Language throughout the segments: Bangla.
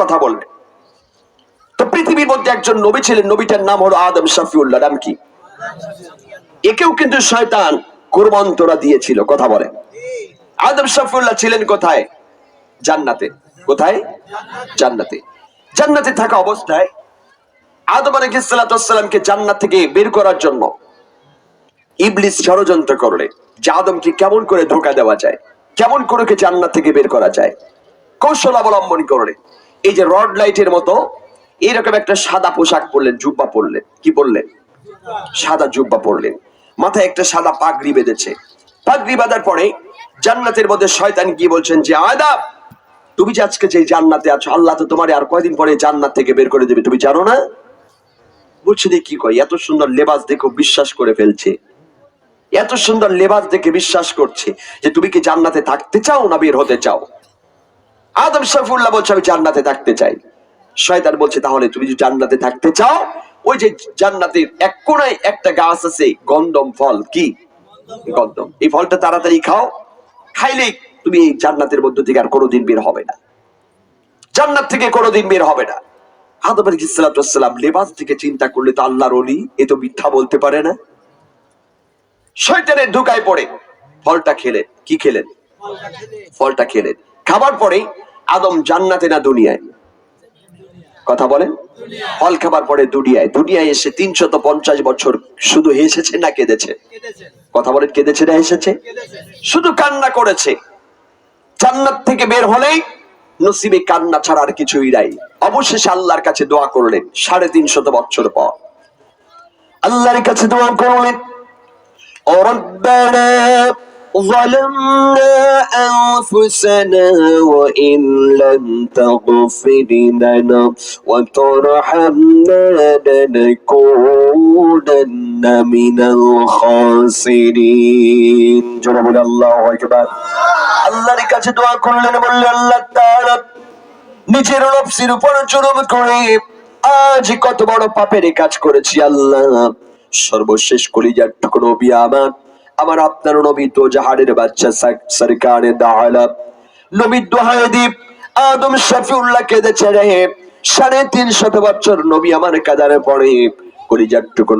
কথা বললেন তো পৃথিবীর মধ্যে একজন নবী ছিলেন, নবীটার নাম হলো আদম শাফিউল্লাহ। নাম কি? একেও কিন্তু শয়তান কুরবান্তরা দিয়েছিল, কথা বলেন আদম শাফিউল্লাহ ছিলেন কোথায়? জান্নাতে। কোথায়? জান্নাতে। জান্নাতে থাকা অবস্থায় আদম আলাইহিসসালামকে জান্নাত থেকে বের করার জন্য ইবলিস ষড়যন্ত্র করলে যে আদমকে কেমন করে ধোকা দেওয়া যায়, কেমন করে জান্নাত থেকে বের করা যায়, কৌশল অবলম্বন করলে এই যে রড লাইটের মতো, এইরকম একটা সাদা পোশাক পরলেন, জুব্বা পরলেন। কি পরলেন? সাদা জুব্বা পরলেন। মাথায় একটা সাদা পাগড়ি বেঁধেছে। পাগড়ি বাঁধার পরে জান্নাতের মধ্যে শয়তান কি বলছেন যে, আদাব, তুমি যে আজকে যে জান্নাতে আছো, আল্লাহ তো তোমার আর কয়দিন পরে জান্নাত থেকে বের করে দেবে, তুমি জানো না? বলছে যে কি কয়, এত সুন্দর লেবাস দেখো বিশ্বাস করে ফেলছে। এত সুন্দর লেবাস দেখে বিশ্বাস করছে যে, তুমি কি জান্নাতে থাকতে চাও না বের হতে চাও? আদম শরফুল্লাহ বলছে, আমি জান্নাতে থাকতে চাই। শয়তান বলছে, তাহলে তুমি যদি জান্নাতে থাকতে চাও, ওই যে জান্নাতের এক কোনায় একটা গাছ আছে গন্ধম ফল। কি? গন্ধম এই ফলটা তাড়াতাড়ি খাও। খাইলেই তুমি এই জান্নাতের মধ্য থেকে আর কোনোদিন বের হবে না। জান্নাত থেকে কোনোদিন বের হবে না। আদম আলাইহিসসালাম লেবাস থেকে চিন্তা করলে তো আল্লাহর অলি এ তো মিথ্যা বলতে পারে না। শয়তানের ঢুকায় পড়ে। ফলটা খেলেন। কি খেলেন? ফলটা খেলেন। খাবার পরে আদম জান্নাতে না দুনিয়ায়? কথা বলেন। ফল খাবার পরে দুনিয়ায়। দুনিয়ায় এসে তিনশত পঞ্চাশ বছর শুধু হেসেছে না কেঁদেছে? কথা বলেন, কেঁদেছে না হেসেছে? শুধু কান্না করেছে। জান্নাত থেকে বের হলেই নসিবে কান্না ছাড়া আর কিছুই নাই। অবশেষে আল্লাহর কাছে দোয়া করলেন, সাড়ে তিনশত বছর পর। আল্লাহর কাছে দোয়া করলেন, ও রব্বানা ظلمنا أنفسنا وإن لم تغفر لنا وترحمنا لنكونن من الخاسرين جناب الله أكبر আল্লাহর কাছে দোয়া করলেন বললেন আল্লাহ তাআলা নিজের নফসের উপর জুলুম করে আজ কত বড় পাপের কাজ করেছি আল্লাহ সর্বশেষ কলিজার টুকরো নবী আমার আমার আপনার নবী তো জাহারের বাচ্চা সরকারে দাওয়ালা নবী দোহায় দ্বীপ আদম শফিউল্লাহ কেঁদেছে রে। সাড়ে তিন শত বছর নবী আমার কাদারে পড়ে।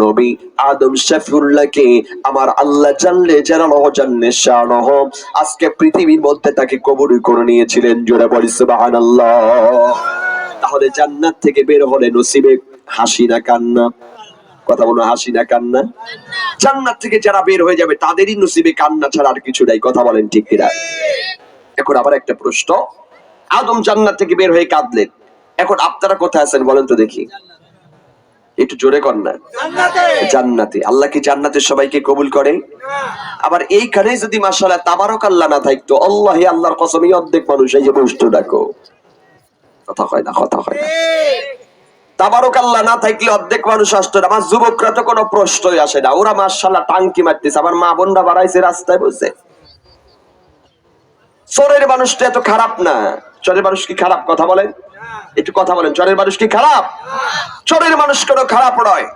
নবী আদম শফিউল্লাহকে আমার আল্লাহ জানলে জানানো জানলে শানহ আজকে পৃথিবীর মধ্যে তাকে কবর করে নিয়েছিলেন, জোরে বলি সুবহানাল্লাহ। তাহলে জান্নাত থেকে বের হলে নসিবে হাসি না কান্না। কথা বলো হাসি না কান্না? জান্নাত থেকে যারা বের হয়ে যাবে তাদেরই নসিবে কান্না ছাড়া আর কিছু নাই। কথা বলেন ঠিক কিনা? এখন আবার একটা প্রশ্ন। আদম জান্নাত থেকে বের হয়ে কাঁদলেন। এখন আপনারা কোথায় আছেন বলেন তো দেখি। একটু জোরে কর না। জান্নাতে। আল্লাহ কি জান্নাতে সবাইকে কবুল করে? আবার এইখানে যদি মাসাল্লাহ তাবারক আল্লাহ না থাকতো আল্লাহ আল্লাহর কসমই অর্ধেক মানুষ এই যে বস্তু ডাকো কথা হয় না কথা হয় না। তাবারক আল্লাহ না থাকলে অর্ধেক মানুষ আসতো আমার যুবকরা তো কোনো প্রশ্নই আসে না। ওরা মার্শাল্লাহ টাঙ্কি মারতেছে। আমার মা বোনরা বাড়াইছে রাস্তায় বসে চোরের মানুষটা এত খারাপ না। মানুষ কি খারাপ কথা বলেন? একটু কথা বলেন। চোরের মানুষ কি খারাপ? চোরের মানুষ কোনো খারাপ নয়।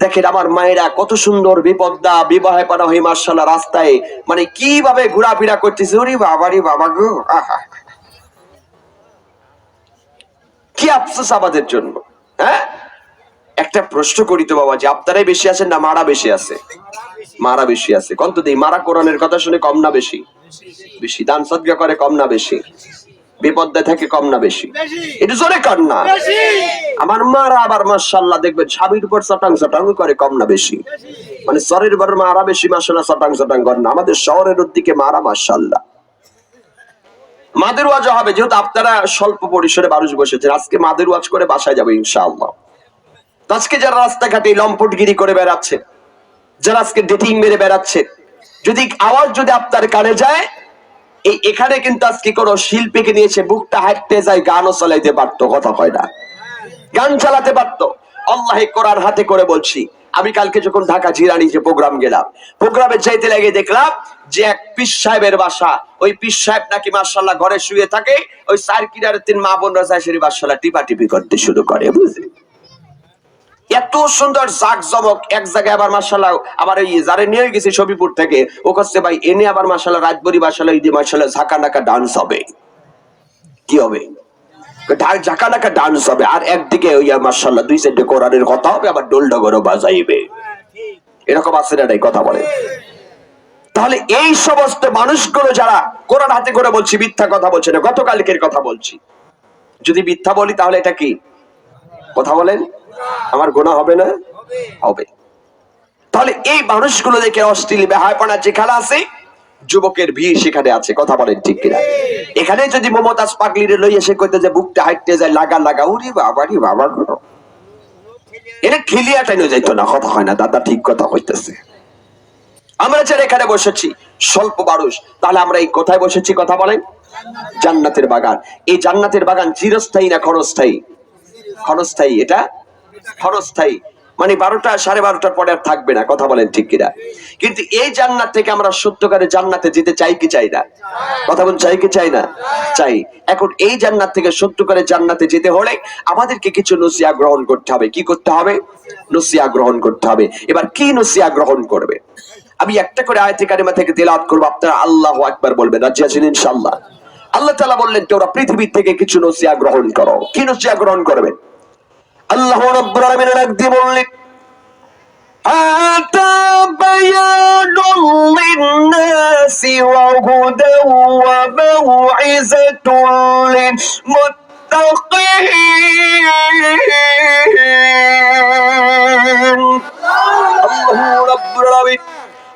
দেখেন আমার মায়েরা কত সুন্দর বিপদা বিবাহে পানা হয়ে মার্শাল্লাহ রাস্তায়। মানে কীভাবে ঘোরাফেরা করতেছে? ওরে বাবারি বাবা গো, আহা। কি আফসোস আমাদের জন্য? হ্যাঁ? একটা প্রশ্ন করি তো বাবা যে আপনারাই বেশি আছেন না মারা বেশি আছে? মারা বেশি আছে। কত দিই মারা কোরআনের কথা শুনে কম না বেশি? বেশি। দান সদ্গা করে কম না বেশি? বিপদে থাকে কম না বেশি? এটা জোরে কর না। আমার মারা আবার মাশাল্লাহ দেখবেন স্বামীর উপর চটাং চটাং করে কম না বেশি। মানে শরের বার মারা বেশি মাসাল্লাহ চটাং চটাং করে না। আমাদের শহরের দিকে মারা মাশাল্লাহ মাদের ওয়াজ হবে, যেহেতু আপনারা স্বল্প পরিসরে মানুষ বসেছেন, আজকে মাদের ওয়াজ করে বাসায় যাব ইনশাআল্লাহ। আজকে যারা রাস্তাঘাটে লম্পটগিরি করে বেড়াচ্ছে, যারা আজকে ডেটিং মেরে বেড়াচ্ছে, যদি আওয়াজ যদি আপনার কানে যায়, এই এখানে কিন্তু আজকে কোন শিল্পীকে নিয়েছে বুকটা হাঁটতে যায়, গানও চালাইতে পারতো, কথা কয় না। গান চালাতে পারতো। আল্লাহ কোরআন হাতে করে বলছি আমি কালকে যখন ঢাকা জিরানি যে প্রোগ্রাম গেলাম প্রোগ্রামে যাইতে লাগে দেখলাম যে এক পিস সাহেবের বাসা, ওই পিস সাহেব নাকি মার্শাল্লাহ ঘরে শুয়ে থাকে, ওই সার কিনারে তিন মা বোন রাজা সেই বাসাল্লাহ টিপা টিপি করতে শুরু করে, বুঝলি? এত সুন্দর জাক জমক এক জায়গায় আবার মার্শাল্লাহ আবার এই যারে নিয়ে গেছে ছবিপুর থেকে, ও কাছে ভাই এনে আবার মার্শাল্লাহ রাজবরি বাসাল্লাহ ঈদে মার্শাল্লাহ ঝাঁকা নাকা ডান্স হবে। কি হবে? ঝাঁকা নাকা ডান্স হবে আর একদিকে ওই মার্শাল্লাহ দুই সাইডে কোরআনের কথা হবে, আবার ডোল ডগরও বাজাইবে। এরকম আছে না কথা বলে। তাহলে এই সমস্ত মানুষগুলো যারা কোরআন হাতে করে বলছি, মিথ্যা কথা বলছে না, গতকালকের কথা বলছি। যদি মিথ্যা বলি, তাহলে এটা কি? কথা বলেন? আমার গোনা হবে না? হবে। তাহলে এই মানুষগুলো দেখে অশ্লীল বেহায়পনা যেখানে আছে যুবকের ভিড় সেখানে আছে, কথা বলেন ঠিক কিনা। এখানে যদি মমতাজ পাগলিরে লই এসে কইতে যে বুকটা হাইটতে যায়, লাগা লাগা, উরি বাবা, রে বাবা এটা খিলিয়াটাই নিয়ে যাইতো না, কথা হয় না, দাদা ঠিক কথা কইতেছে। আমরা যারা এখানে বসেছি, স্বল্প মানুষ, তাহলে আমরা এই কোথায় বসেছি, কথা বলেন? জান্নাতের বাগান। এই জান্নাতের বাগান চিরস্থায়ী না ক্ষণস্থায়ী? ক্ষণস্থায়ী, এটা? ক্ষণস্থায়ী। মানে বারোটা, সাড়ে বারোটার পরে আর থাকবে না, কথা বলেন ঠিক কিনা। কিন্তু এই জান্নাত থেকে আমরা সত্যকারে জান্নাতে যেতে চাই কি চাই না? কথা বলেন, চাই কি চাই না? চাই। এখন এই জান্নাত থেকে সত্যকারে জান্নাতে যেতে হলে আমাদেরকে কিছু নসিয়া গ্রহণ করতে হবে। কি করতে হবে? নসিয়া গ্রহণ করতে হবে। এবার কি নসিয়া গ্রহণ করবে? আমি একটা করে আয়তে কারিমা থেকে তেলাওয়াত করব, আপনারা আল্লাহ একবার বলবেন, রাজি আছেন ইনশাআল্লাহ? আল্লাহ তালা বললেন, তোমরা পৃথিবীর থেকে কিছু নসিয়া গ্রহণ করো। কি নসিয়া গ্রহণ করবেন? আল্লাহ রাব্বুল আলামিন ডাক বললেন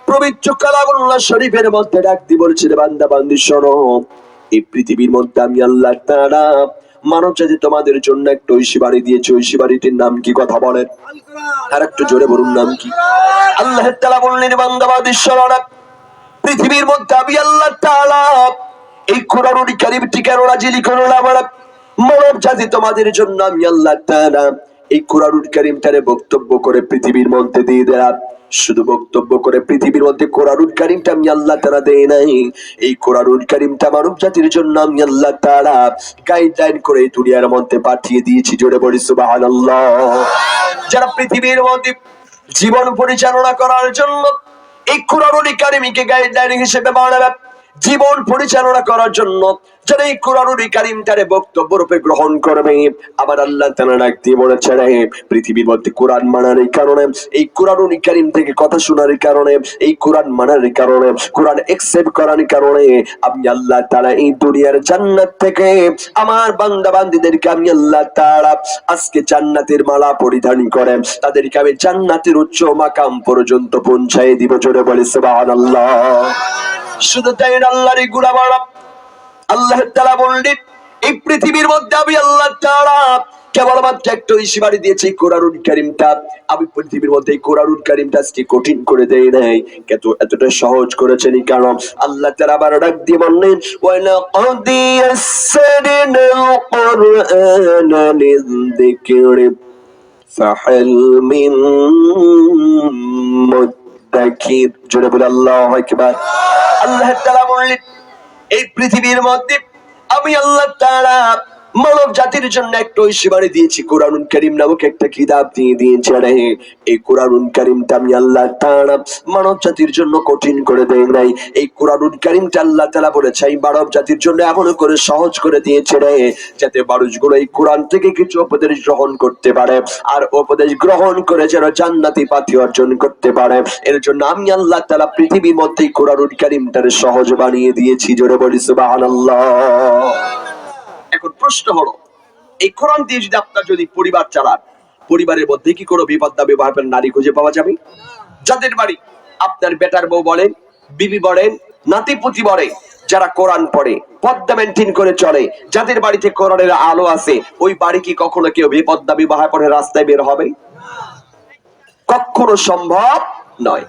পবিত্র কালামুল্লাহ শরীফের মধ্যে ডাক দিয়ে বান্দা, বান্দি, শোনো। এই পৃথিবীর মধ্যে আমি আল্লাহ তাআলা মানব জাতি তোমাদের জন্য একটা ঐশী বাড়ি দিয়েছে। ঐশী বাড়িটির নাম কি কথা বলেন? আর একটু জোরে বলুন নাম কি? আল্লাহ তালা বললেন বান্দাবাদ ঈশ্বর পৃথিবীর মধ্যে আমি আল্লাহ তাআলা। এই কোরআনুল কারীমটি কেন নাজিল করলাম মানব জাতি তোমাদের জন্য আমি আল্লাহ তাআলা। এই কোরআনুল কারীমটারে বক্তব্য করে পৃথিবীর মধ্যে দিয়ে দিলাম শুধু বক্তব্য করে পৃথিবীর মধ্যে কোরআনুল কারীমটা আমি আল্লাহ তাআলা দেই নাই। এই কোরআনুল কারীমটা মানব জাতির জন্য আমি আল্লাহ তাআলা গাইডলাইন করে দুনিয়ার মধ্যে পাঠিয়ে দিয়েছি। জোরে বলি, সুবহানাল্লাহ। যারা পৃথিবীর মধ্যে জীবন পরিচালনা করার জন্য এই কোরআনুল কারিমকে গাইডলাইন হিসেবে বানাবে জীবন পরিচালনা করার জন্য যারা এই কোরআনুল কারিমটারে বক্তব্য রূপে গ্রহণ করবে, আবার আল্লাহ তাআলা ডাক দিয়ে বলেছে রে, পৃথিবীর মধ্যে কোরআন মানার এই কারণে, এই কোরআনুল কারিম থেকে কথা শোনার কারণে, এই কোরআন মানার কারণে, কোরআন একসেপ্ট করার কারণে, আমি আল্লাহ তাআলা এই দুনিয়ার জান্নাত থেকে আমার বান্দা বান্দীদেরকে আমি আল্লাহ তাআলা আজকে জান্নাতের মালা পরিধান করে, তাদেরকে আমি জান্নাতের উচ্চ মাকাম পর্যন্ত পৌঁছায় দিব। জোরে বলে সুবহানাল্লাহ। শুধু তাই না, আল্লাহর এই বাড়া আল্লাহ তাআলা বললেন, এই পৃথিবীর মধ্যে আমি আল্লাহ তাআলা কেবলমাত্র একটা বাড়ি দিয়েছি, কোরআনুল কারিমটা। আমি পৃথিবীর মধ্যে এই কোরআনুল কারিমটা আজকে কঠিন করে দেই নাই কত এতটা সহজ করেছেন কারণ। আল্লাহ তাআলা আবার ডাক দিয়ে বললেন ওয়ালা কদিয়াসসারনাল কুরআনা লিযিকরি ফাহাল মিন জোরে বলে আল্লাহু আকবার। আল্লাহ তাআলা বললেন এই পৃথিবীর মধ্যে আমি আল্লাহ তাআলা মানব জাতির জন্য একটা ঐশী বাড়ি দিয়েছি। কোরআনুল করিম নামক একটা কিতাব দিয়ে দিয়েছে রে। এই কোরআন করিমটা আমি আল্লাহ তাআলা মানব জাতির জন্য কঠিন করে দেয় নাই। এই কোরআনুল করিমটা আল্লাহ তাআলা বলেছে, এই মানব জাতির জন্য এমন করে সহজ করে দিয়েছে রে, যাতে মানুষগুলো এই কোরআন থেকে কিছু উপদেশ গ্রহণ করতে পারে আর উপদেশ গ্রহণ করে যেন জান্নাতি পাথি অর্জন করতে পারে। এর জন্য আমি আল্লাহ তাআলা পৃথিবীর মধ্যে এই কোরআনুল করিমটারে সহজ বানিয়ে দিয়েছি। জোরে বলি, সুবহানাল্লাহ। এখন প্রশ্ন হলো, এই কোরআন দিয়ে যদি আপনার যদি পরিবার চালান, পরিবারের মধ্যে কি কোনো বিপদটা ব্যবহার করেন নারী খুঁজে পাওয়া যাবে? যাদের বাড়ি আপনার বেটার বউ বলেন বিবি বলেন নাতিপুতি বলে, যারা কোরআন পড়ে, পদ্মা মেনটেন করে চলে, যাদের বাড়িতে কোরআনের আলো আছে, ওই বাড়ি কি কখনো কেউ বেপদ্মা বিবাহ করে রাস্তায় বের হবে? কখনো সম্ভব নয়।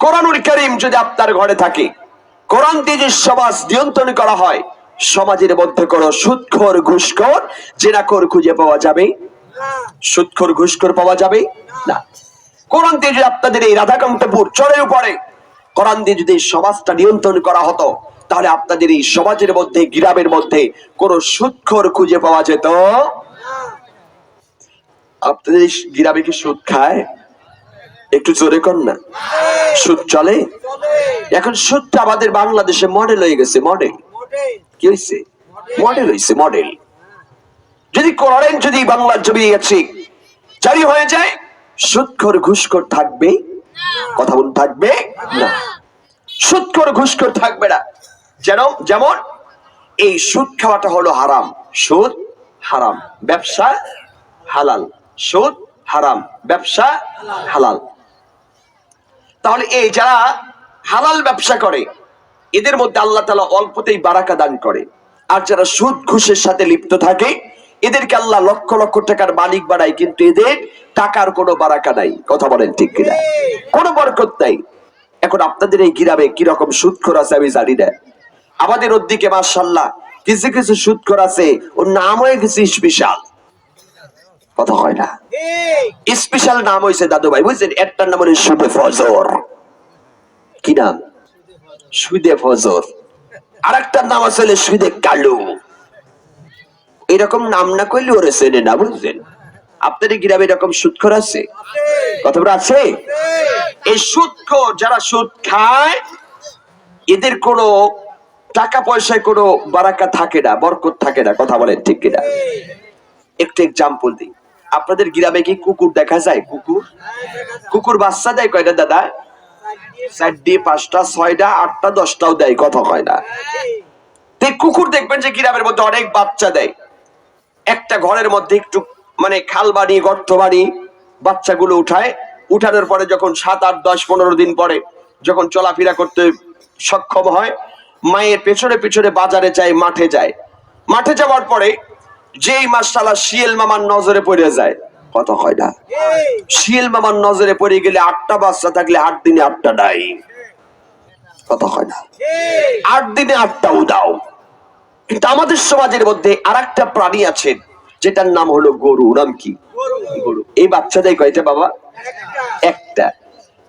কোরআনুল করিম যদি আপনার ঘরে থাকে, কোরআন দিয়ে যে সমাজ নিয়ন্ত্রণ করা হয় সমাজের মধ্যে কোন সুৎখর ঘুষখোর জেনাখোর খুঁজে পাওয়া যাবে? সুৎখর ঘুষখোর পাওয়া যাবে? না। কোরআন দিয়ে যদি আপনাদের এই রাধাকান্তপুর চরের উপরে কোরআন দিয়ে যদি সমাজটা নিয়ন্ত্রণ করা হতো, তাহলে আপনাদের এই সমাজের মধ্যে, গ্রামের মধ্যে কোন সুৎখর খুঁজে পাওয়া যেত? আপনাদের গ্রামে কি সুদ খায়? একটু জোরে কর না। সুদ চলে? এখন সুদটা আমাদের বাংলাদেশে মডেল হয়ে গেছে মডেল কি হয়েছে মডেল হয়েছে মডেল। যদি যদি বাংলার জমি জারি হয়ে যায়, সুৎখর ঘুষখোর থাকবে? কথা থাকবে? না। সুৎখর ঘুষখোর থাকবে না। যেন, যেমন, এই সুদ খাওয়াটা হলো হারাম। সুদ হারাম। ব্যবসা হালাল। সুদ হারাম। ব্যবসা হালাল। তাহলে এই যারা হালাল ব্যবসা করে এদের মধ্যে আল্লাহ তালা অল্পতেই বারাকা দান করে। আর যারা সুদ, ঘুষের সাথে লিপ্ত থাকে, এদেরকে আল্লাহ লক্ষ লক্ষ টাকার মালিক বানায়, কিন্তু এদের টাকার কোনো বারাকা নাই। কথা বলেন ঠিক কিনা? কোনো বরকত নাই। এখন আপনাদের এই গ্রামে কীরকম সুদ আছে আমি জানি না। আমাদের ওর দিকে মার্শাল্লাহ কিছু কিছু সুদ আছে, ওর নাম হয়ে গেছে স্পেশাল। কথা হয় না। স্পেশাল নাম হয়েছে দাদু ভাই বুঝছেন? একটার নাম হলো সুদে ফজর। কি নাম? সুদে ফজর। আর একটার নাম আসলে সুদে কালু। এরকম নাম না করলে ওরে চেনে না বুঝছেন আপনাদের গ্রামে এরকম সুদখোর আছে? কত আছে? এই সুদখোর যারা সুদ খায় এদের কোনো টাকা পয়সায় কোনো বারাকা থাকে না বরকত থাকে না কথা বলেন ঠিক কিনা? একটু এক্সাম্পল দিই। আপনাদের গ্রামে কি কুকুর দেখা যায়? কুকুর? কুকুর বাচ্চা দেয় কয়টা দাদা? চারটে, পাঁচটা, ছয়টা, আটটা, দশটাও দেয়, কথা হয় না। কুকুর দেখবেন যে গ্রামের মধ্যে অনেক বাচ্চা দেয়। একটা ঘরের মধ্যে একটু মানে খাল বাড়ি, গর্ত বাড়ি, বাচ্চাগুলো উঠায়। উঠানোর পরে যখন সাত, আট, দশ, পনেরো দিন পরে যখন চলাফেরা করতে সক্ষম হয়, মায়ের পেছনে পেছনে বাজারে যায়, মাঠে যায়। মাঠে যাওয়ার পরে যেই মাসালা শিয়েল মামার নজরে পড়ে যায়। কথা হয় না। শিয়েল মামার নজরে পড়ে গেলে আটটা বাচ্চা থাকলে আট দিনে আটটা নাই কথা হয় না। আট দিনে আটটা উদাও। কিন্তু আমাদের সমাজের মধ্যে আর একটা প্রাণী আছে, যেটার নাম হলো গরু। নাম কি? গরু। এই বাচ্চা দেয় কয়টা বাবা? একটা।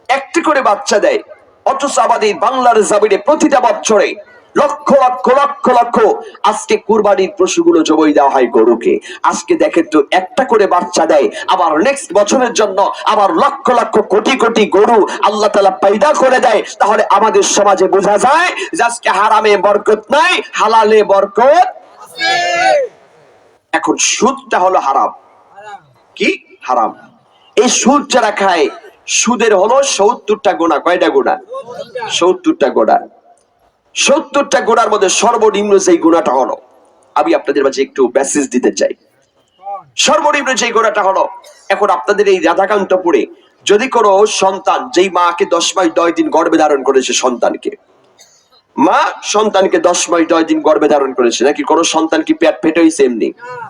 একটি করে বাচ্চা দেয়। অথচ আমাদের বাংলার জামিনে প্রতিটা বছরে লক্ষ লক্ষ লক্ষ লক্ষ। আজকে কুরবানির পশুগুলো জবই দেওয়া হয় গরুকে। আজকে দেখেন তো একটা করে বাচ্চা দেয়। আবার নেক্সট বছরের জন্য আবার লক্ষ লক্ষ, কোটি কোটি গরু আল্লাহ তালা পয়দা করে দেয়। তাহলে আমাদের সমাজে বোঝা যায় যে আজকে হারামে বরকত নাই, হালালে বরকত এখন সুদটা হলো হারাম। কি? হারাম। এই সুদ যারা খায়, সুদের হলো সত্তরটা গোনা। কয়টা গোনা? সত্তরটা গোনা। সত্তরটা গোনার মধ্যে সর্বনিম্ন যেই গোনাটা হলো, আমি আপনাদের মাঝে একটু মেসেজ দিতে চাই। সর্বনিম্ন যে গোনাটা হলো, এখন আপনাদের এই রাধাকান্তপুরে যদি কোনো সন্তান, যেই মাকে দশ মাস দশ দিন গর্ভে ধারণ করেছে সন্তানকে, মা সন্তানকে দশ মাস দশ দিন গর্ভে ধারণ করেছে, নাকি কোনো সন্তান কি পেট ফেটে হয়েছে এমনি?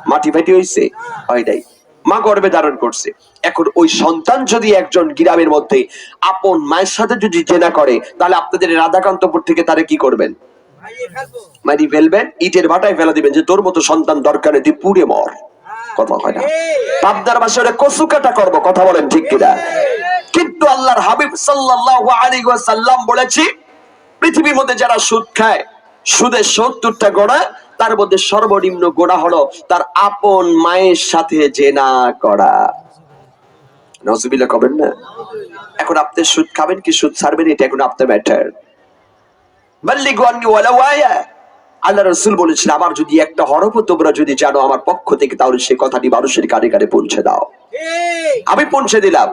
মাটি ফেটে হয়েছে হয় নাই। মা গর্ভে ধারণ করছে। এখন ওই সন্তান যদি একজন গ্রামের মধ্যে আপন মায়ের সাথে যদি জেনা করে তাহলে আপনাদের রাধাকান্তপুর থেকে তারে কি করবেন? মারি ফেলবেন? ইটের ভাটায় ফেলা দিবেন যে তোর মতো সন্তান দরকার তুই পুড়ে মর। কথা হয় না। পাবদার মাসে ওরা কচু কাটা করব কথা বলেন ঠিক কিনা? কিন্তু আল্লাহর হাবিব সাল্লাল্লাহু আলাইহি ওয়াসাল্লাম বলেছি পৃথিবীর মধ্যে যারা সুদ খায় সুদের সত্তরটা গোড়া তার মধ্যে সর্বনিম্ন গোড়া হলো তার আপন মায়ের সাথে জেনা করা। কবেন না? এখন আপনি সুদ খাবেন কি সুদ ছাড়বেন? এটা এখন আপনার ম্যাটার আল্লাহ রসুল বলেছেন আমার যদি একটা হরফ তোমরা যদি জানো আমার পক্ষ থেকে তাহলে সে কথাটি মানুষের কানে কানে পৌঁছে দাও। আমি পৌঁছে দিলাম।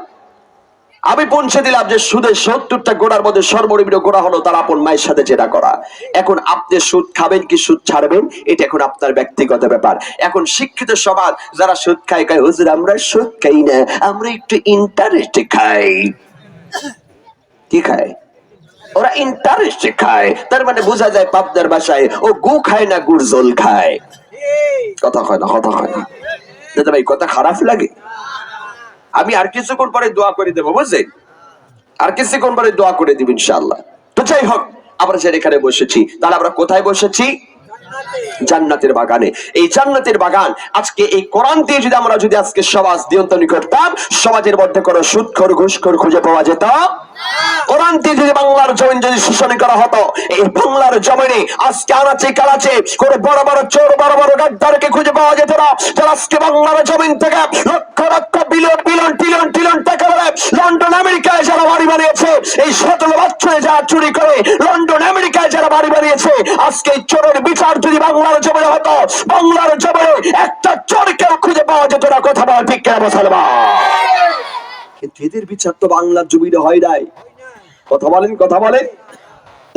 আমি পৌঁছে দিলাম যে সুদের সত্তরটা গোড়ার মধ্যে সর্বনিম্ন গোড়া হলো তার আপন মায়ের সাথে জেনা করা। এখন আপনি সুদ খাবেন কি সুদ ছাড়বেন? এটা এখন আপনার ব্যক্তিগত ব্যাপার। এখন শিক্ষিত সমাজ, যারা সুদ খায় খায় হুজুর, আমরা সুদ খাই না, আমরা একটু ইন্টারেস্টে খাই। কি খায়? ওরা ইন্টারেস্টে খায়। তার মানে বোঝা যায় পাবদার বাসায় ও গু খায় না, গুড় জল খায়? কথা হয় না, কথা হয় না। দাদা ভাই কথা খারাপ লাগে? আমি আর কিছুক্ষণ পরে দোয়া করে দেবো বুঝলেন আর কিছুক্ষণ পরে দোয়া করে দিব ইনশাল্লাহ তো যাই হোক, আমরা যে এখানে বসেছি, তাহলে আমরা কোথায় বসেছি? জান্নাতের বাগানে। এই জান্নাতের বাগান, আজকে এই কোরআন দিয়ে যদি আমরা যদি আজকে সমাজ নিয়ন্ত্রণ করতাম, সমাজের মধ্যে কোনো সুদখোর ঘুষখোর খুঁজে পাওয়া যেত? কোরআন দিয়ে যদি বাংলার জমিন যদি শোষণ করা হতো, এই বাংলার জমিনে আজকে আনাচে কালাচে বড় বড় চোর, বড় বড় খুঁজে পাওয়া যেত না। যারা আজকে বাংলার জমিন থেকে lakh lakh billion billion trillion trillion টাকা ধরে লন্ডন, আমেরিকায় যারা বাড়ি বানিয়েছে, এই সতেরো বছরে যারা চুরি করে, লন্ডন, আমেরিকায় যারা বাড়ি বানিয়েছে, আজকে চোরের বিচার যদি বাংলার জমিনে হতো বাংলার জমিনে একটা চোর কেন মুসলমান? কিন্তু এদের বিচার তো বাংলার জমিনে হয় নাই। কথা বলেন কথা বলেন।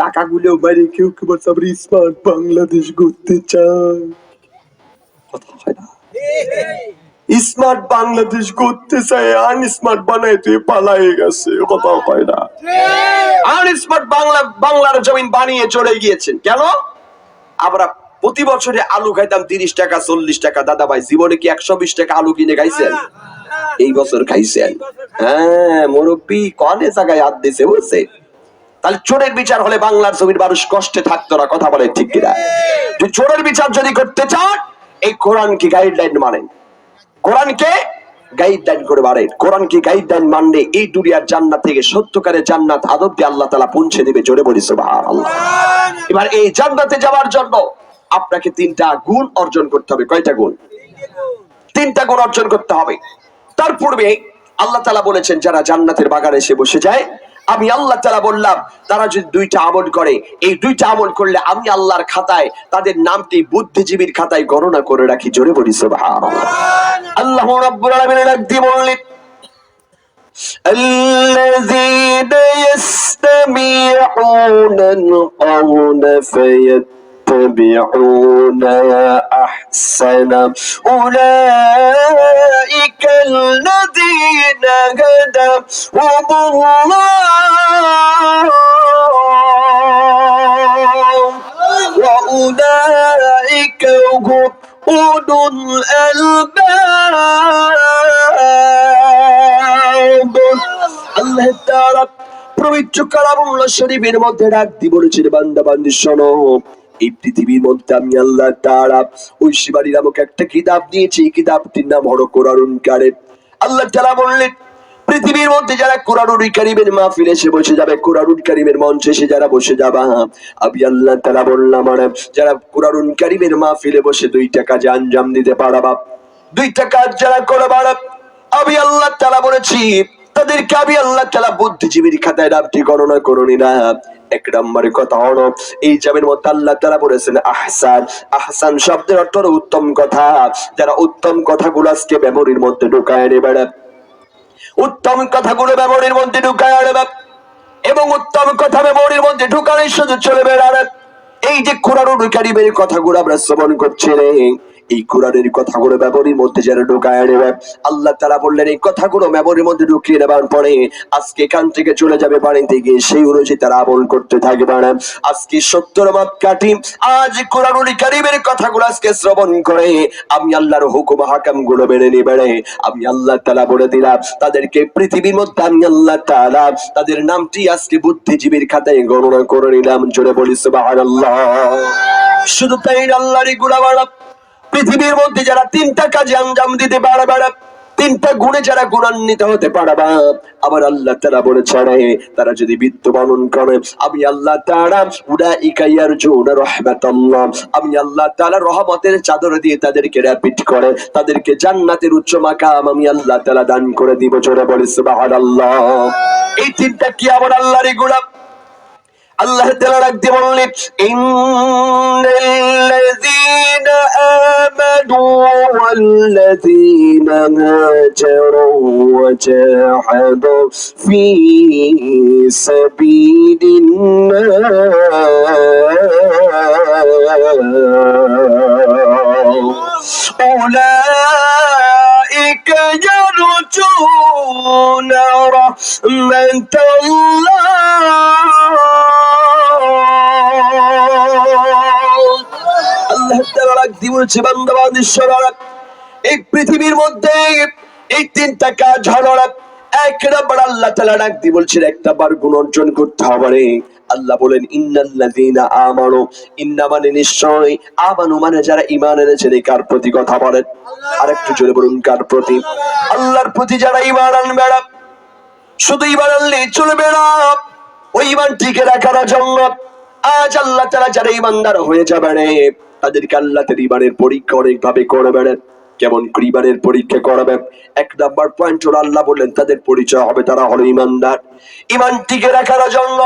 টাকাগুলো বাইরে কেউ কেউ আমরা স্মার্ট বাংলাদেশ করতে চাই কথা হয় না। স্মার্ট বাংলাদেশ করতে চাই আনস্মার্ট বানাইতে পালাই গেছে কথা হয় না। আনস্মার্ট বাংলা বাংলার জমিন বানিয়ে চলে গিয়েছেন। কেন? আমরা প্রতি বছরে আলু খাইতাম তিরিশ টাকা, চল্লিশ টাকা। দাদা ভাই জীবনে কি একশো বিশ টাকা আলু কিনে খাইছেন? এই বছর খাইছেন। হ্যাঁ মুরব্বী, কনে জায়গায় হাত দিছে বুঝছে তাহলে চোরের বিচার হলে বাংলার জমির মানুষ কষ্টে থাকতো না, কথা বলে ঠিক কিনা? চোরের বিচার যদি করতে চান, এই কোরআন কি গাইডলাইন মানেন? কোরআনকে গাইডলাইন করে বাড়ে কোরআন কি গাইডলাইন মানলে এই দুনিয়ার জান্নাত থেকে সত্যকারের জান্নাত আদব দিয়ে আল্লাহ তালা পৌঁছে দেবে? জোরে বলি এবার এই জান্নাতে যাওয়ার জন্য আপনাকে তিনটা গুণ অর্জন করতে হবে কয়টা গুণ তিনটা গুণ অর্জন করতে হবে তার পূর্বে আল্লাহ তালা বলেছেন যারা জান্নাতের বাগানে এসে বসে যায় আমি আল্লাহ তালা বললাম তারা যদি দুইটা আমল করে এই দুইটা আমল করলে আমি আল্লাহর খাতায় তাদের নামটি বুদ্ধিজীবীর খাতায় গণনা করে রাখি জোরে বলি সুবহানাল্লাহ আল্লাহ রাব্বুল আলামিন ডাক দিয়ে বললেন الذين يستمعون القول فيتبعون أحسن أولئك الذين هداهم الله وأولئك هم أولو الألباب আল্লাহ তাআলা পবিত্র কালামুল্লাহ শরীফের মধ্যে ডাক দিয়ে বলেছেন বান্দা বান্দি শোনো এই পৃথিবীর মধ্যে আমি আল্লাহ তাআলা ওই শিবানী নামক একটা কিতাব দিয়েছি। এই কিতাবটির নাম হলো কোরআন কারিম। আল্লাহ তাআলা বললেন, পৃথিবীর মধ্যে যারা কোরআনুল কারিমের মাহফিল এসে বসে যাবে, কোরআনুল কারিমের মঞ্চে এসে যারা বসে যাবা, আমি আল্লাহ তাআলা বললাম যারা কারিমের বসে দুইটা কাজে আঞ্জাম দিতে পারবা দুইটা কাজ যারা করে আমি আল্লাহ তাআলা বলেছি, তাদেরকে আমি আল্লাহ তাআলা বুদ্ধিজীবীর খাতায় নামটি গণনা করুনি না। এক নম্বরের কথা হলো, এই জামের মধ্যে আল্লাহ তাআলা বলেছেন, আহসান আহসান শব্দের অর্থ হলো উত্তম কথা, যারা উত্তম কথাগুলো আজকে মেমোরির মধ্যে ঢুকায় নেবে উত্তম কথাগুলো মেমোরির মধ্যে ঢুকায় আনবে এবং উত্তম কথা মেমোরির মধ্যে ঢুকালে শুধু চলে বেড়াবে। এই যে কোরআনুল কারিমের কথাগুলো আমরা শ্রবণ করছি রে। এই কোরআনের কথাগুলো মেমোরির মধ্যে যেন ঢুকায় নেবে। আল্লাহ তারা বললেন, এই কথাগুলো মেমোরির মধ্যে ঢুকিয়ে নেবার পরে আজকে এখান থেকে চলে যাবে বাড়িতে গিয়ে। সেই অনুযায়ী তারা আমল করতে থাকবে না। আজকে সত্তর মাপ কাটি আজ কোরআনুল কারিমের কথাগুলো আজকে শ্রবণ করে। আমি আল্লাহর হুকুম হাকামগুলো মেনে নিবে আমি আল্লাহ তালা বলে দিলাম, তাদেরকে পৃথিবীর মধ্যে আমি আল্লাহ তালা তাদের নামটি আজকে বুদ্ধিজীবীর খাতায় গণনা করে নিলাম। জোরে বলিস বলি, সুবহানাল্লাহ। শুধু তাই আল্লাহরই গুণাবাড়া পৃথিবীর মধ্যে যারা তিনটা কাজে আঞ্জাম দিতে পারবে তিনটা গুণে যারা গুণান্বিত হতে পারবা আবার আল্লাহ তারা বলেছে রে তারা যদি বিত্ত বরণ করে, আমি আল্লাহ তারা উড়া ইকাইয়ার জোন রহমাতাল্লাহ, আমি আল্লাহ তাআলা রহমতের চাদর দিয়ে তাদেরকে র্যাপিড করে, তাদেরকে জান্নাতের উচ্চ মাকাম আমি আল্লাহ তাআলা দান করে দিব, জোরে বলে আল্লাহ এই তিনটা কি আবার আল্লাহরই গুণা আল্লাহ তাআলা রাখ দিয়ে বললেন ইন্নাল্লাযীনা আমানু ওয়াল্লাযীনা হাজারু ওয়াজাহাদু ফী সাবিলিল্লাহ أولئك يرجون رحمة الله তাআলা বলছে বান্দা বান্দিশ্বরা এই পৃথিবীর মধ্যে এই তিনটা কাজ হলো এক নম্বর আল্লাহ তাআলা ডাক বলছেন, একটা বার গুণ অর্জন করতে হবে আল্লাহ বলেন, ইন্নাল্লাযীনা আমানু ইন্না মানে নিশ্চয়, আমানু মানে যারা ঈমান এনেছেন এই কার প্রতি কথা বলেন? আরেকটু জোরে বলুন, কার প্রতি? আল্লাহর প্রতি যারা ঈমান আনবে শুধু ঈমান আনলেই চলবে না। ওই ঈমান টিকে রাখার জন্য আজ আল্লাহ তাআলা যারা ঈমানদার হয়ে যাবে তাদেরকে আল্লাহ ঈমানের পরীক্ষা অনেক ভাবে করবে রে কেমন করে পরীক্ষা করবে এক নাম্বার পয়েন্ট হলো আল্লাহ বললেন, তাদের পরিচয় হবে, তারা হলো ঈমানদার। ঈমান টিকে রাখার জন্য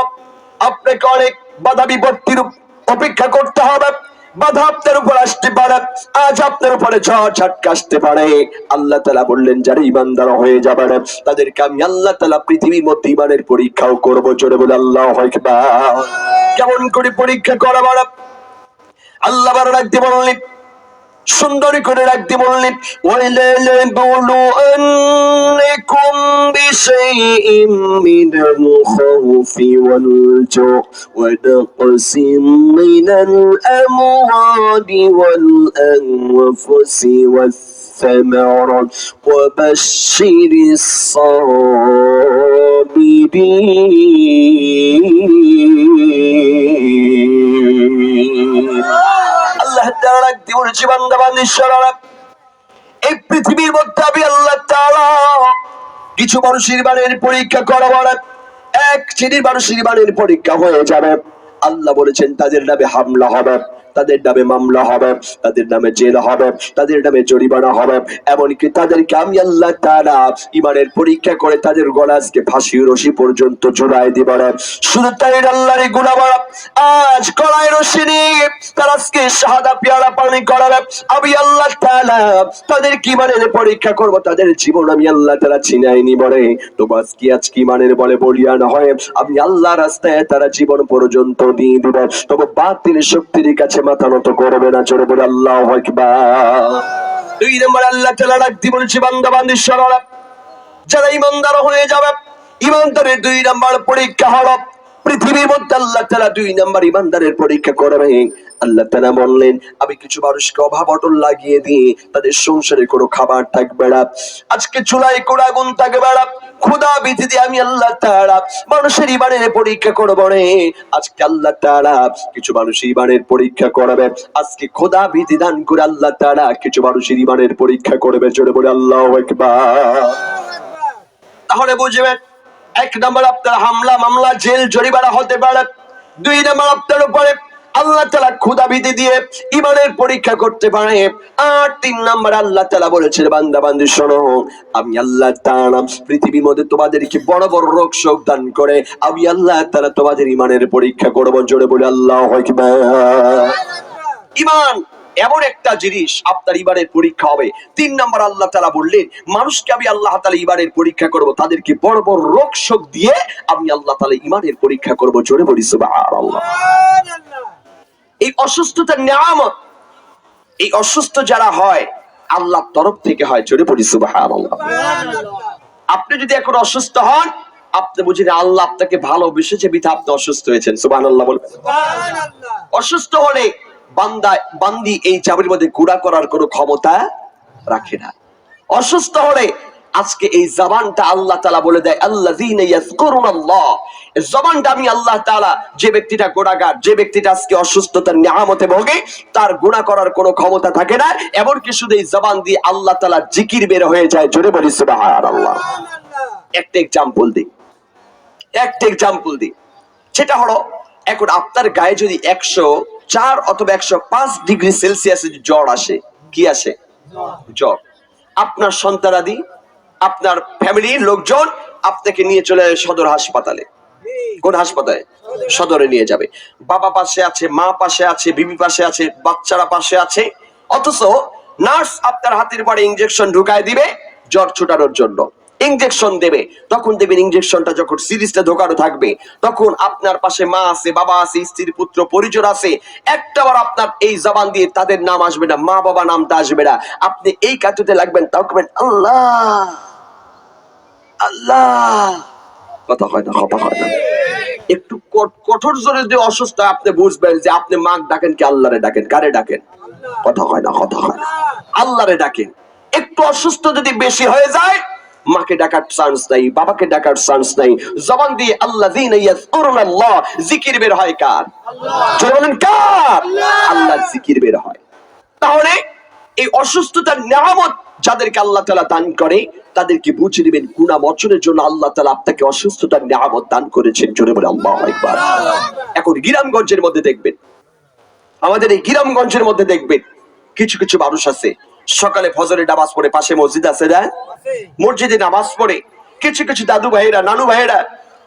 আপনাকে অনেক বাধা বিপত্তির অপেক্ষা করতে হবে। বাধা আপনার উপর আসতে পারে, আজ আপনার উপরে ঝড় আসতে পারে। আল্লাহ তালা বললেন, যারা ইমানদার হয়ে যাবে তাদেরকে আমি আল্লাহ তালা পৃথিবীর মধ্যে ইমানের পরীক্ষাও করব। জোরে বলে আল্লাহ কেমন করে পরীক্ষা করা আল্লাহ বারো রাখতে বললেন সুন্দরী করে রাখতে বললেন ওয়াইলাল বলু আন্নাকুম বিশাইইম মিনাল খাউফি ওয়াল জু ওয়া নাকসিম মিনাল আমওয়ালি ওয়াল আনফুসি والثمرات وبشر الصابرين এই পৃথিবীর মধ্যে আমি আল্লাহ তাআলা কিছু মানুষের ইমানের পরীক্ষা করাবো না। এক শ্রেণির মানুষের ইমানের পরীক্ষা হয়ে যাবে আল্লাহ বলেছেন, তাদের নামে হামলা হবে তাদের নামে মামলা হবে, তাদের নামে জেল হবে, তাদের নামে জরিমানা হবে। এমনকি তাদেরকে আমি আল্লাহ তাআলা ইমানের পরীক্ষা করে তাদের গলাজকে ফাঁসি রশি পর্যন্ত জোড়ায় দিব শুধু তাই আল্লাহর গুণাবার, আজ গলায় রশি নিয়ে তার আজকে শাহাদা পেয়ারা পানি করাবে। আমি আল্লাহ তাআলা তাদের কি মানের পরীক্ষা করব, তাদের জীবন আমি আল্লাহ তারা ছিনাই নি বলে তো বাস কি আজ কি মানের বলে বলিয়া না হয়, আমি আল্লাহ রাস্তায় তারা জীবন পর্যন্ত দিয়ে দিবে। তবে বাতিল শক্তির কাছে মাথা নত করবে না চলে বলে আল্লাহ দুই নম্বর আল্লাহ তালা রাখতে বলছে, বান্দা বান্দীশ্বরা যারা ইমানদার হয়ে যাবে, ইমানদারের দুই নাম্বার পরীক্ষা হল, পৃথিবীর মধ্যে আল্লাহ তালা দুই নাম্বার ইমানদারের পরীক্ষা করবে। আল্লাহ তালা বললেন, আমি কিছু মানুষকে অভাব অটল লাগিয়ে দিয়ে তাদের সংসারে কোনো খাবার থাকবে না। আজকে চুলাই কোনো আগুন থাকবে না। খুদা বিধি দিয়ে আমি আল্লাহ তাআলা মানুষের ইমানের পরীক্ষা করব রে। আজকে আল্লাহ তাআলা কিছু মানুষ ইমানের পরীক্ষা করবে। আজকে খোদা বিধি দান করে আল্লাহ তাআলা কিছু মানুষের ইমানের পরীক্ষা করবে। জোরে বলে আল্লাহু তাহলে বুঝবেন, এক নম্বর আপনার হামলা মামলা, জেল জরিমানা হতে পারে। দুই নম্বর আপনার উপরে আল্লাহ তালা ক্ষুদা ভীতি দিয়ে ইমানের পরীক্ষা করতে পারে। আর তিন নম্বর আল্লাহ তালা বলেছেন, বান্দা বান্দি, শোনো, আমি আল্লাহ তাআলা পৃথিবীর মধ্যে তোমাদেরকে বড় বড় রোগ শোক দান করে, আমি আল্লাহ তাআলা তোমাদের ইমানের পরীক্ষা করব। জোরে বলে, আল্লাহ ইমান এমন একটা জিনিস, আপনার ইবারের পরীক্ষা হবে। তিন নম্বর আল্লাহ তালা বললেন, মানুষকে আমি আল্লাহ তালা ইবারের পরীক্ষা করব, তাদেরকে বড় বড় রোগ শোক দিয়ে আমি আল্লাহ তালা ইমানের পরীক্ষা করব। জোরে বলি, সুবহানাল্লাহ। এই অসুস্থতার নিয়ামত এই অসুস্থ যারা হয় আল্লাহর তরফ থেকে হয় জোরে বলি সুবহানাল্লাহ। আপনি যদি এখন অসুস্থ হন আপনি বুঝেন আল্লাহ আপনাকে ভালোবেসেছে বিধা আপনি অসুস্থ হয়েছেন সুবহানাল্লাহ বলবেন। অসুস্থ হলে বান্দা বান্দি এই চাবির মধ্যে গুড়া করার কোনো ক্ষমতা রাখে না। অসুস্থ হলে আজকে এই জবানটা আল্লাহ তালা বলে দেয় আল্লাহ। আল্লাহ জবানটা আমি আল্লাহ তালা যে ব্যক্তিটা গোড়াগার যে ব্যক্তিটা আজকে অসুস্থতার নিয়ামতে ভোগে, তার গুণা করার কোনো ক্ষমতা থাকে না। এমনকি শুধু এই জবান দিয়ে আল্লাহ তালা জিকির বের হয়ে যায়, জোরে বলি, সুবহানাল্লাহ। একটা এক্সাম্পল দিই। একটা এক্সাম্পল দিই। সেটা হলো, এখন আপনার গায়ে যদি একশো চার অথবা একশো পাঁচ ডিগ্রি সেলসিয়াসে জ্বর আসে, কি আসে? জ্বর। আপনার সন্তানাদি আপনার ফ্যামিলির লোকজন আপনাকে নিয়ে চলে সদর হাসপাতালে। কোন হাসপাতালে? সদরে নিয়ে যাবে। বাবা পাশে আছে, মা পাশে আছে, বিবি পাশে আছে, বাচ্চারা পাশে আছে। অথচ নার্স আপনার হাতের পরে ইঞ্জেকশন ঢুকায় দিবে, জ্বর ছুটানোর জন্য। ইঞ্জেকশন দেবে। তখন দেবেন ইঞ্জেকশনটা যখন সিরিজটা ঢোকানো থাকবে, তখন আপনার পাশে মা আছে, বাবা আছে, স্ত্রীর পুত্র, পরিজন আছে। একটাবার আপনার এই জবান দিয়ে তাদের নাম আসবে না মা বাবা নামটা আসবে না। আপনি এই কাটুতে লাগবেন করবেন আল্লাহ! আল্লাহ। কথা হয় না কথা হয় না। একটু কঠোর জোরে যদি অসুস্থ আপনি বুঝবেন যে আপনি মাক ডাকেন কি আল্লাহরে ডাকেন কারে ডাকেন? কথা হয় না কথা হয় না। আল্লাহরে ডাকেন। একটু অসুস্থ যদি বেশি হয়ে যায় মাকে ডাকার চান্স নাই বাবাকে ডাকার চান্স নাই। জবান দিয়ে আল্লাহ আল্লাহ জিকির বের হয় কার? বলেন কার? আল্লাহ। জিকির বের হয়। তাহলে এই অসুস্থতার নিয়ামত যাদেরকে আল্লাহ তালা দান করে তাদেরকে বুঝে দিবেন গুণা বছরের জন্য আল্লাহ তালা আপনাকে অসুস্থতার নিয়ামত দান করেছেন। জোরে বলে আল্লাহ একবার এখন গিরামগঞ্জের মধ্যে দেখবেন। আমাদের এই গিরামগঞ্জের মধ্যে দেখবেন। কিছু কিছু মানুষ আছে। সকালে ফজরে নামাজ পড়ে পাশে মসজিদ আছে না? মসজিদে নামাজ পড়ে। কিছু কিছু দাদু ভাইয়েরা, নানু ভাইয়েরা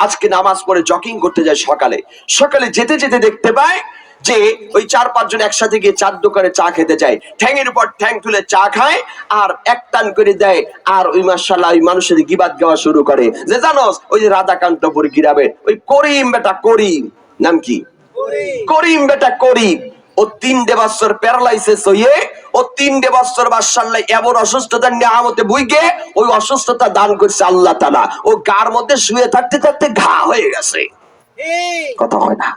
আজকে নামাজ পড়ে জকিং করতে যায় সকালে। সকালে যেতে যেতে দেখতে পায় যে ওই চার পাঁচজন একসাথে গিয়ে চার দোকানে চা খেতে যায়। ঠ্যাংয়ের উপর ঠ্যাং তুলে চা খায় আর এক টান করে দেয় আর ওই মাসাল্লাহ ওই মানুষের গিবাদ গাওয়া শুরু করে। যে জানোস ওই যে রাধাকান্তপুর গিরাবে ওই করিম বেটা করিম নাম কি? করিম। বেটা করিম। ও তিন বছর প্যারালাইসিস হয়ে ও তিন বছর মাসাল্লাহ এমন অসুস্থতার নিয়ামতে বুইগে ওই অসুস্থতা দান করছে আল্লাহ তালা ও গার মধ্যে শুয়ে থাকতে থাকতে ঘা হয়ে গেছে। কথা হয় না।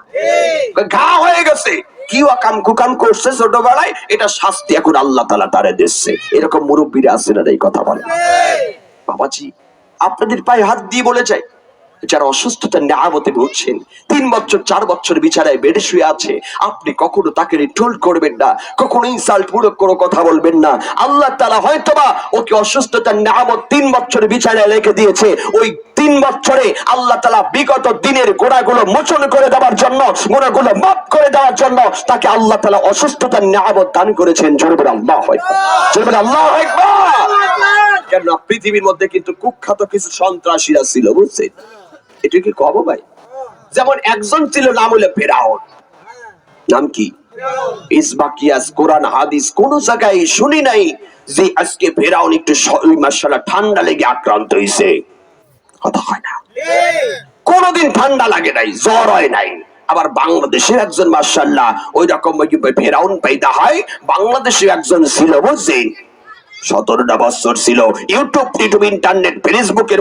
ঘা হয়ে গেছে। কি কাম কুকাম করছে ছোটবেলায় এটা শাস্তি এখন আল্লাহ তালা তারে দিচ্ছে। এরকম মুরব্বীরা আছে না এই কথা বলে বাবাজি আপনাদের পায়ে হাত দিয়ে বলে যায় যারা অসুস্থতার নিয়ামতে ভুগছেন তিন বছর চার বছর বিছানায় বেডে শুয়ে আছে আপনি কখনো তাকে টোল করবেন না কখনো ইনসাল্ট পূরক কোনো কথা বলবেন না। আল্লাহ তালা হয়তোবা ওকে অসুস্থতার নিয়ামত তিন বছর বিছানায় রেখে দিয়েছে ওই তিন বছরে আল্লাহ তালা বিগত দিনের গোড়াগুলো মোচন করে দেওয়ার জন্য গোড়াগুলো মাফ করে দেওয়ার জন্য তাকে আল্লাহ তালা অসুস্থতার নিয়ামত দান করেছেন। জোরবেন আল্লাহ হয় আল্লাহ কেন পৃথিবীর মধ্যে কিন্তু কুখ্যাত কিছু সন্ত্রাসীরা ছিল, বুঝছেন? এটা কি কব ভাই? যেমন একজন ছিল, নাম হলো ফেরাউন। নাম কি? ইসবাকিয়াস, কোরআন, হাদিস, কোন জায়গায় শুনি নাই যে আজকে ফেরাউন একটু মাসালা ঠান্ডা লেগে আক্রান্ত হয়েছে কথা হয় না। কোনদিন ঠান্ডা লাগে নাই, জ্বর হয় নাই। আবার বাংলাদেশের একজন মার্শাল্লাহ ওই রকম ফেরাউন পাইদা হয় বাংলাদেশে একজন ছিল বুঝছেন সতেরোটা বছর ছিল। ইউটিউব টিউব ইন্টারনেট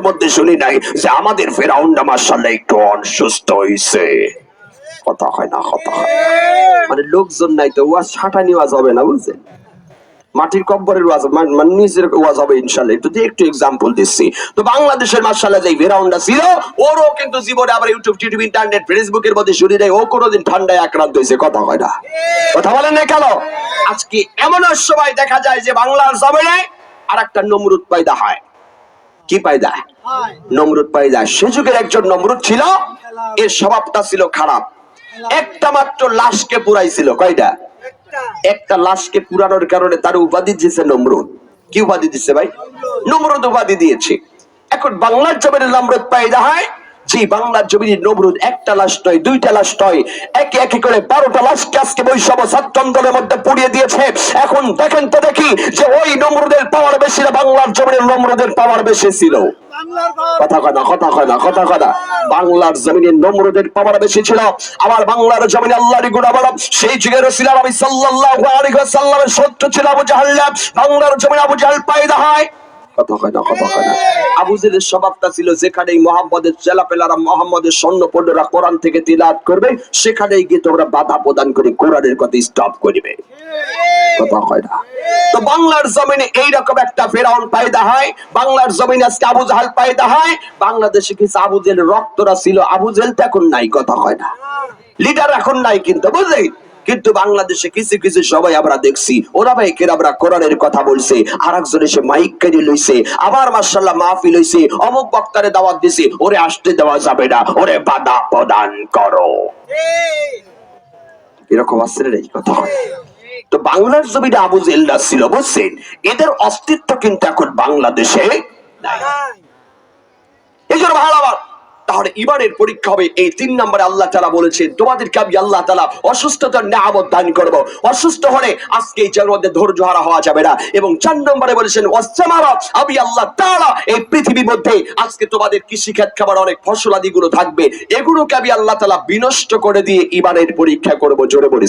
মধ্যে শুনি নাই যে আমাদের ফেরাউন্ডা মার্শাল্লাহ একটু অসুস্থ হয়েছে কথা হয় না, কথা হয় মানে লোকজন নাই তো, ওয়াজ ছাটানি ওয়াজ যাবে না বুঝছেন? মাটির কব্বরের ওয়াজ মানে নিজের ওয়াজ হবে ইনশাল্লাহ একটু দিয়ে একটু এক্সাম্পল দিচ্ছি। তো বাংলাদেশের মার্শাল্লাহ যে ফেরাউন্ডা ছিল, ওরও কিন্তু জীবনে আবার ইউটিউব টিউব ইন্টারনেট ফেসবুকের মধ্যে শুনি নাই। ও কোনোদিন ঠান্ডায় আক্রান্ত হয়েছে, কথা হয় না। কথা বলেন না কেন? আজকে এমন সময় দেখা যায় যে বাংলার জমিনে আর একটা নমরুদ পায়দা হয়। কি পায়দা? নমরুদ পায়দা। সে যুগের একজন নমরুদ ছিল, এর স্বভাবটা ছিল খারাপ। একটা মাত্র লাশকে পুরাইছিল, কয়টা? একটা। লাশকে পুরানোর কারণে তার উপাধি দিয়েছে নমরুদ। কি উপাধি দিচ্ছে ভাই? নমরুদ উপাধি দিয়েছে। এখন বাংলার জমিনে নমরুদ পায়দা হয়। জি বাংলার জমিনে নমরুদ একটা লাশ নয় দুইটা লাশ নয়। একে একে করে বারোটা লাশকে আজকে বৈষম্য ছাত্র আন্দোলনের মধ্যে পুড়িয়ে দিয়েছে। এখন দেখেন তো দেখি যে ওই নমরুদের পাওয়ার বেশি না বাংলার জমিনের নমরুদের পাওয়ার বেশি ছিল। কথা কথা কথা কথা কথা কথা বাংলার জমিনে নমরুদের পাওয়ার বেশি ছিল। আমার বাংলার জমিনে আল্লাহর গুণা বড় সেই যুগের রসিলাম আমি সাল্লাল্লাহু আলাইহি ওয়াসাল্লামের সত্য ছিল আবু জাহাল। বাংলার জমিনে আবু জাহাল পায়দা হয় স্বভাবটা ছিল যেখানে মোহাম্মদের চেলাপেলারা মোহাম্মদের কোরআন থেকে করবে, সেখানেই গিয়ে তোমরা বাধা প্রদান করে কোরআনের কথা স্টপ করবে। কথা হয় না। তো বাংলার জমিনে এইরকম একটা ফেরাউন পায়দা হয়, বাংলার জমিনে আজকে আবু জাহাল পায়দা হয়, বাংলাদেশে কিছু রক্তরা ছিল, আবু তো এখন নাই, কথা হয় না। লিডার এখন নাই কিন্তু, বুঝলি? কিন্তু বাংলাদেশে কিছু কিছু সবাই আমরা দেখছি। ওরা ভাই কেরাবরা কোরআনের কথা বলছে আর একজন এসে মাইক কেড়ে লইছে, আবার মার্শাল্লাহ মাহফিল হইছে, অমুক বক্তারে দাওয়াত দিছে, ওরে আসতে দেওয়া যাবে না, ওরে বাধা প্রদান করো। এরকম আসছে এই কথা। তো বাংলার জমিটা আবু জেল্লা ছিল, বুঝছেন? এদের অস্তিত্ব কিন্তু এখন বাংলাদেশে এই জন্য ভালো আবার। তাহলে ইমানের পরীক্ষা হবে এই তিন নম্বরে আল্লাহ তালা বলেছেন তোমাদেরকে আমি আল্লাহ তালা অসুস্থতার নিয়ামত দান করব। অসুস্থ হলে আজকে এই মধ্যে ধৈর্য হারা হওয়া যাবে না। এবং চার নম্বরে বলেছেন আমি আল্লাহ তাআলা এই পৃথিবীর মধ্যে আজকে তোমাদের কৃষি ক্ষেত খাবার অনেক ফসলাদি গুলো থাকবে। এগুলোকে আমি আল্লাহ তালা বিনষ্ট করে দিয়ে ইমানের পরীক্ষা করব। জোরে বলি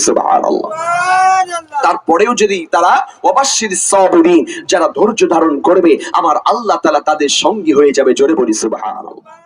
তারপরেও যদি তারা অবাসীর সবরি যারা ধৈর্য ধারণ করবে আমার আল্লাহ তালা তাদের সঙ্গী হয়ে যাবে। জোরে বলি সুবহানাল্লাহ।